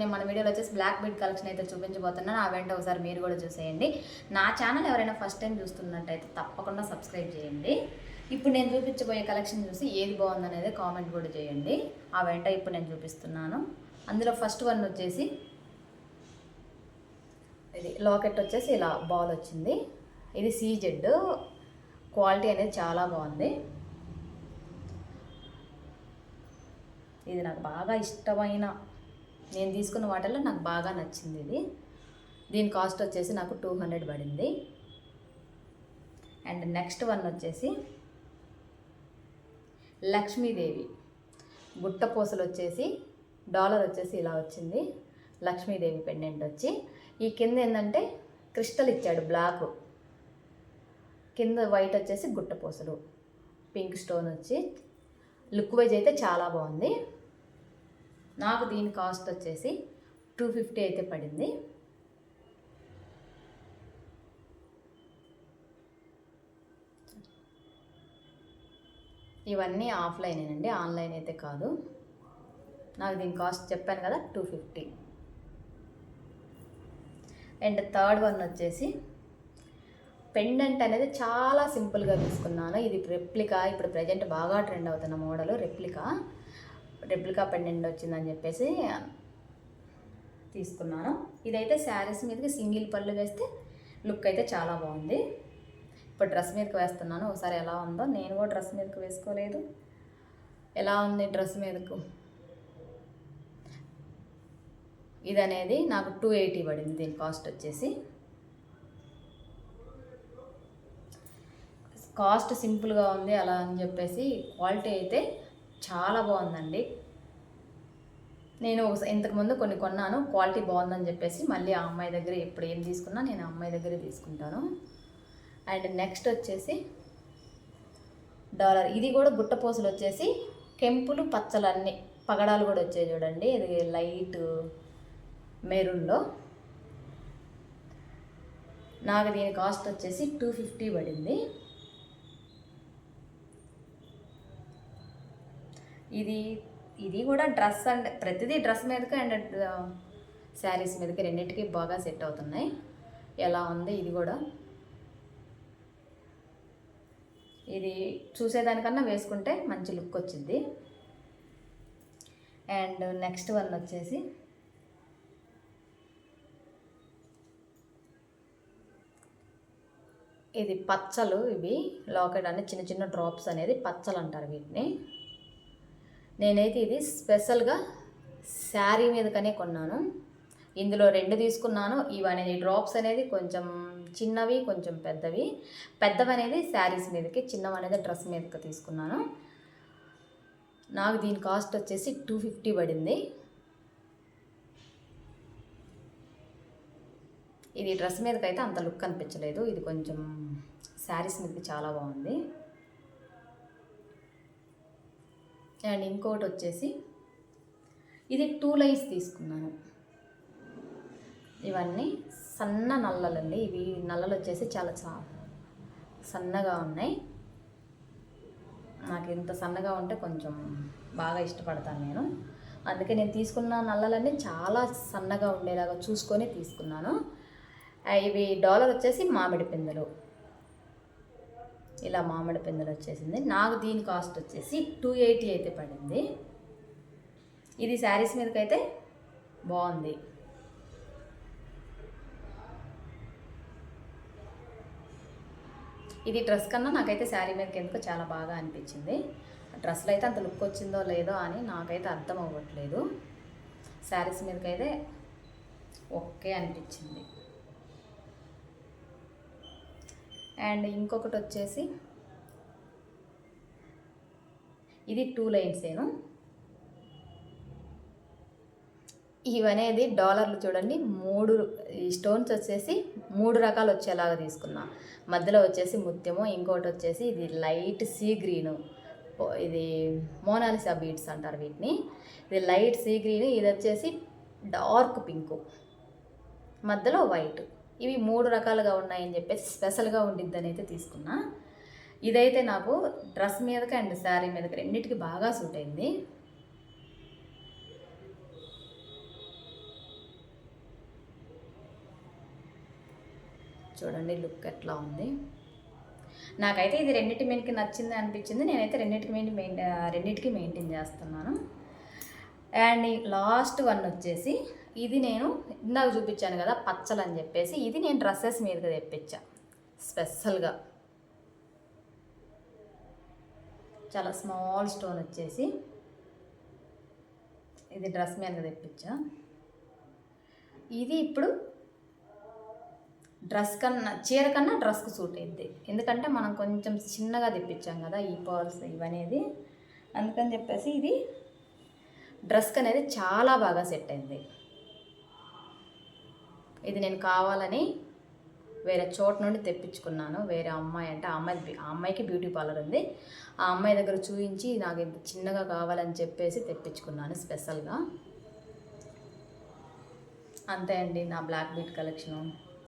నేను మన వీడియోలో వచ్చేసి బ్లాక్ బీడ్ కలెక్షన్ అయితే చూపించబోతున్నాను. ఆ వెంట ఒకసారి మీరు కూడా చూసేయండి. నా ఛానల్ ఎవరైనా ఫస్ట్ టైం చూస్తున్నట్టయితే తప్పకుండా సబ్స్క్రైబ్ చేయండి. ఇప్పుడు నేను చూపించబోయే కలెక్షన్ చూసి ఏది బాగుందనేది కామెంట్ కూడా చేయండి. ఆ వెంట ఇప్పుడు నేను చూపిస్తున్నాను. అందులో ఫస్ట్ వన్ వచ్చేసి ఇది లాకెట్ వచ్చేసి ఇలా బాల్ వచ్చింది. ఇది సీజెడ్ క్వాలిటీ అనేది చాలా బాగుంది. ఇది నాకు బాగా ఇష్టమైన నేను తీసుకున్న వాటిల్లో నాకు బాగా నచ్చింది ఇది. దీని కాస్ట్ వచ్చేసి నాకు టూ హండ్రెడ్ పడింది. అండ్ నెక్స్ట్ వన్ వచ్చేసి లక్ష్మీదేవి. గుట్ట పూసలు వచ్చేసి డాలర్ వచ్చేసి ఇలా వచ్చింది. లక్ష్మీదేవి పెండెంట్ వచ్చి. ఈ కింద ఏంటంటే క్రిస్టల్ ఇచ్చాడు బ్లాక్. కింద వైట్ వచ్చేసి గుట్ట పూసలు. పింక్ స్టోన్ వచ్చి. లుక్ వైజ్ అయితే చాలా బాగుంది. నాకు దీని కాస్ట్ వచ్చేసి టూ ఫిఫ్టీ అయితే పడింది. ఇవన్నీ ఆఫ్లైనేనండి ఆన్లైన్ అయితే కాదు. నాకు దీని కాస్ట్ చెప్పాను కదా two fifty. And third one వచ్చేసి పెండెంట్ అనేది చాలా సింపుల్గా తీసుకున్నాను. ఇది రెప్లికా ఇప్పుడు ప్రజెంట్ బాగా ట్రెండ్ అవుతున్న మోడల్ రెప్లికా. రెప్లికా పెండెంట్ వచ్చిందని చెప్పేసి తీసుకున్నాను. ఇదైతే శారీస్ మీదకి సింగిల్ పళ్ళు వేస్తే లుక్ అయితే చాలా బాగుంది. ఇప్పుడు డ్రెస్ మీదకి వేస్తున్నాను. ఒకసారి ఎలా ఉందో నేను కూడా డ్రెస్ మీదకి వేసుకోలేదు. ఎలా ఉంది డ్రెస్ మీదకు? ఇది అనేది నాకు టూ ఎయిటీ పడింది. దీని కాస్ట్ వచ్చేసి కాస్ట్ సింపుల్గా ఉంది అలా అని చెప్పేసి క్వాలిటీ అయితే చాలా బాగుందండి. నేను ఇంతకుముందు కొన్ని కొన్నాను క్వాలిటీ బాగుందని చెప్పేసి మళ్ళీ ఆ అమ్మాయి దగ్గర ఎప్పుడు ఏం తీసుకున్నా నేను ఆ అమ్మాయి దగ్గరే తీసుకుంటాను. అండ్ నెక్స్ట్ వచ్చేసి డాలర్. ఇది కూడా గుట్టపోసలు వచ్చేసి కెంపులు పచ్చలు అన్ని పగడాలు కూడా వచ్చాయి చూడండి. ఇది లైట్ మెరూన్లో. నాకు దీని కాస్ట్ వచ్చేసి టూ ఫిఫ్టీ పడింది. ఇది ఇది కూడా డ్రెస్ అండ్ ప్రతిదీ డ్రెస్ మీదకి అండ్ శారీస్ మీదకి రెండింటికి బాగా సెట్ అవుతున్నాయి. ఎలా ఉంది ఇది కూడా? ఇది చూసేదానికన్నా వేసుకుంటే మంచి లుక్ వచ్చింది. అండ్ నెక్స్ట్ వన్ వచ్చేసి ఇది పచ్చలు ఇవి. లాకెట్ అనే చిన్న చిన్న డ్రాప్స్ అనేది పచ్చలు అంటారు వీటిని. నేనైతే ఇది స్పెషల్గా శారీ మీదకనే కొన్నాను. ఇందులో రెండు తీసుకున్నాను. ఇవి అనేది డ్రాప్స్ అనేది కొంచెం చిన్నవి కొంచెం పెద్దవి. పెద్దవి అనేది శారీస్ మీదకి చిన్నవి అనేది డ్రెస్ మీదకి తీసుకున్నాను. నాకు దీని కాస్ట్ వచ్చేసి టూ ఫిఫ్టీ పడింది. ఇది డ్రెస్ మీదకైతే అంత లుక్ అనిపించలేదు. ఇది కొంచెం శారీస్ మీదకి చాలా బాగుంది. అండ్ ఇంకోటి వచ్చేసి ఇది టూ లైన్స్ తీసుకున్నాను. ఇవన్నీ సన్న నల్లలండి. ఇవి నల్లలు వచ్చేసి చాలా చా సన్నగా ఉన్నాయి. నాకు ఇంత సన్నగా ఉంటే కొంచెం బాగా ఇష్టపడతాను నేను. అందుకే నేను తీసుకున్న నల్లలన్నీ చాలా సన్నగా ఉండేలాగా చూసుకొని తీసుకున్నాను. ఇవి డాలర్ వచ్చేసి మామిడి పిందెలు. ఇలా మామిడి పిందెలు వచ్చేసింది. నాకు దీని కాస్ట్ వచ్చేసి టూ ఎయిటీ అయితే పడింది. ఇది శారీస్ మీదకైతే బాగుంది. ఇది డ్రెస్ కన్నా నాకైతే శారీ మీదకి ఎందుకో చాలా బాగా అనిపించింది. డ్రెస్లో అయితే అంత లుక్ వచ్చిందో లేదో అని నాకైతే అర్థం అవ్వట్లేదు. శారీస్ మీదకైతే ఓకే అనిపించింది. అండ్ ఇంకొకటి వచ్చేసి ఇది టూ లైన్సేను ఇవనేది డాలర్లు చూడండి మూడు ఈ స్టోన్స్ వచ్చేసి మూడు రకాలు వచ్చేలాగా తీసుకున్నా. మధ్యలో వచ్చేసి ముత్యము ఇంకోటి వచ్చేసి ఇది లైట్ సీ గ్రీను. ఇది మోనాలిసా బీడ్స్ అంటారు వీటిని. ఇది లైట్ సీ గ్రీన్ ఇది వచ్చేసి డార్క్ పింకు. మధ్యలో వైట్. ఇవి మూడు రకాలుగా ఉన్నాయని చెప్పేసి స్పెషల్గా ఉండిద్దని అయితే తీసుకున్నా. ఇదైతే నాకు డ్రెస్ మీదకి అండ్ శారీ మీదకి రెండింటికి బాగా సూట్ అయింది. చూడండి లుక్ ఎట్లా ఉంది. నాకైతే ఇది రెండింటి మీదకి నచ్చింది అనిపించింది. నేనైతే రెండింటికి మీద మెయిన్ రెండింటికి మెయింటైన్ చేస్తున్నాను. అండ్ లాస్ట్ వన్ వచ్చేసి ఇది నేను ఇందాక చూపించాను కదా పచ్చలు అని చెప్పేసి ఇది నేను డ్రెస్సెస్ మీదకి తెప్పించా స్పెషల్గా చాలా స్మాల్ స్టోన్ వచ్చేసి ఇది డ్రెస్ మీద తెప్పించా. ఇది ఇప్పుడు డ్రెస్ కన్నా చీర కన్నా డ్రెస్కు సూట్ అయింది ఎందుకంటే మనం కొంచెం చిన్నగా తెప్పించాం కదా ఈ పాల్స్ ఇవనేది. అందుకని చెప్పేసి ఇది డ్రెస్క్ అనేది చాలా బాగా సెట్ అయింది. ఇది నేను కావాలని వేరే చోట నుండి తెప్పించుకున్నాను. వేరే అమ్మాయి అంటే ఆ అమ్మాయి ఆ అమ్మాయికి బ్యూటీ పార్లర్ ఉంది. ఆ అమ్మాయి దగ్గర చూపించి నాకు ఇంత చిన్నగా కావాలని చెప్పేసి తెప్పించుకున్నాను స్పెషల్గా అంతే అండి నా బ్లాక్ బీట్ కలెక్షను